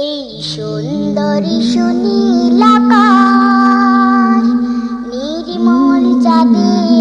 এই সুন্দরী সুনীল নির্মল চাঁদের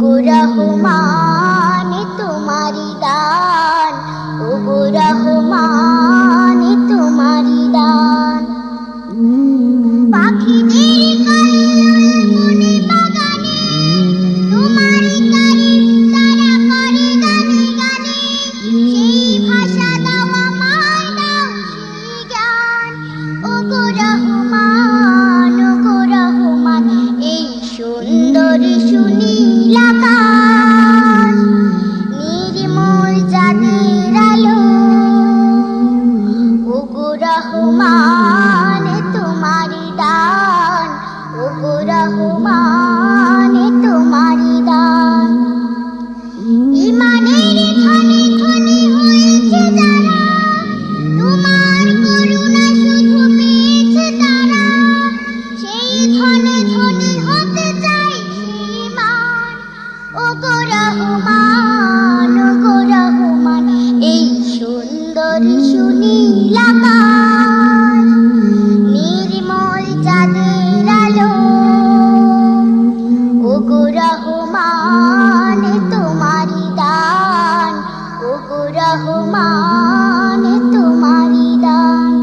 রহমান তোমারি দান ওগো রহমান তোমারি দান। পাখিদের বনে বাগানে, তোমারি রহমান ওগো রহমান এই সুন্দরী সুনীল রহমান তোমারি দান। ওগো রহমান তোমারি দান। ইমানের ধনে ধনে হয়েছে যারা তোমার করুণা শুধু পেয়েছে তারা। সেই ধনে ধনে রহমান তোমারি দান।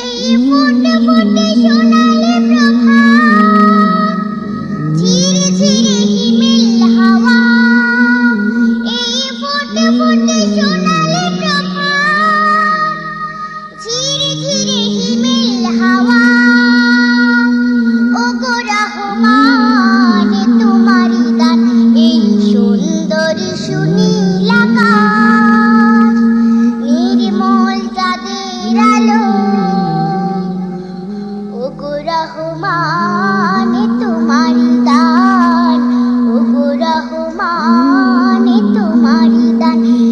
এই ফুটে ফুটে সোনালি প্রভাত ধীরে হিমেল হাওয়া। এই হিমেল হাওয়া। রহমান তোমারি দান, এই সুন্দরী শুনি মানে তোমারি দান।